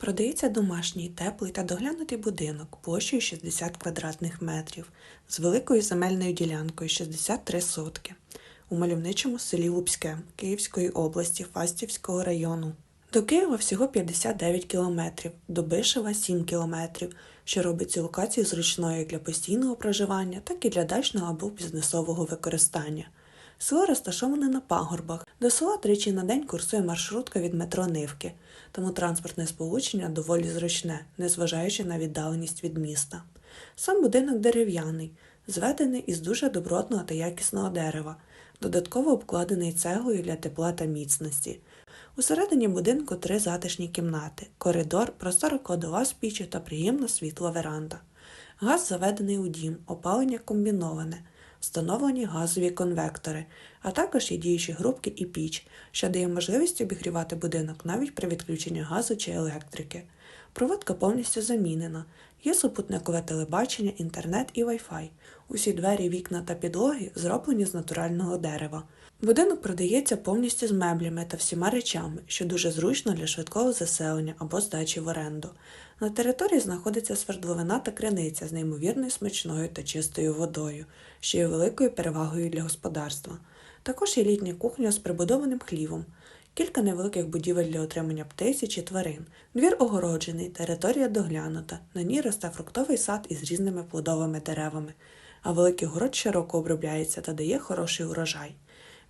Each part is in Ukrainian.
Продається домашній, теплий та доглянутий будинок площею 60 квадратних метрів з великою земельною ділянкою 63 сотки у мальовничому селі Лупське Київської області Фастівського району. До Києва всього 59 кілометрів, до Бишева 7 кілометрів, що робить цю локацію зручною як для постійного проживання, так і для дачного або бізнесового використання. Село розташоване на пагорбах. До села тричі на день курсує маршрутка від метро Нивки, тому транспортне сполучення доволі зручне, незважаючи на віддаленість від міста. Сам будинок дерев'яний, зведений із дуже добротного та якісного дерева, додатково обкладений цеглою для тепла та міцності. Усередині будинку три затишні кімнати, коридор, простора кладова з та приємна світла веранда. Газ заведений у дім, опалення комбіноване, встановлені газові конвектори, а також є діючі грубки і піч, що дає можливість обігрівати будинок навіть при відключенні газу чи електрики. Проводка повністю замінена. Є супутникове телебачення, інтернет і Wi-Fi. Усі двері, вікна та підлоги зроблені з натурального дерева. Будинок продається повністю з меблями та всіма речами, що дуже зручно для швидкого заселення або здачі в оренду. На території знаходиться свердловина та криниця з неймовірно смачною та чистою водою, що є великою перевагою для господарства. Також є літня кухня з прибудованим хлівом, кілька невеликих будівель для отримання птиці чи тварин. Двір огороджений, територія доглянута, на ній росте фруктовий сад із різними плодовими деревами, а великий город щороку обробляється та дає хороший урожай.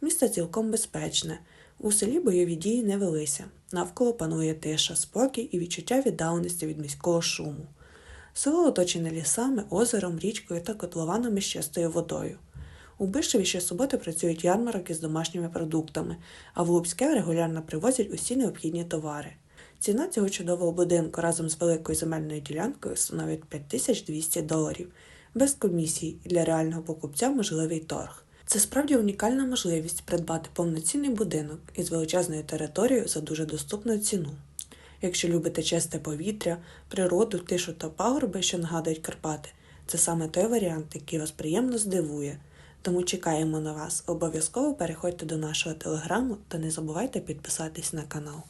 Місто цілком безпечне. У селі бойові дії не велися. Навколо панує тиша, спокій і відчуття віддаленості від міського шуму. Село оточене лісами, озером, річкою та котлованами з чистою водою. У Бишеві щосуботи працюють ярмарок із домашніми продуктами, а в Лупське регулярно привозять усі необхідні товари. Ціна цього чудового будинку разом з великою земельною ділянкою становить 5200 доларів, без комісій і для реального покупця можливий торг. Це справді унікальна можливість придбати повноцінний будинок із величезною територією за дуже доступну ціну. Якщо любите чисте повітря, природу, тишу та пагорби, що нагадують Карпати, це саме той варіант, який вас приємно здивує. Тому чекаємо на вас. Обов'язково переходьте до нашого телеграму та не забувайте підписатись на канал.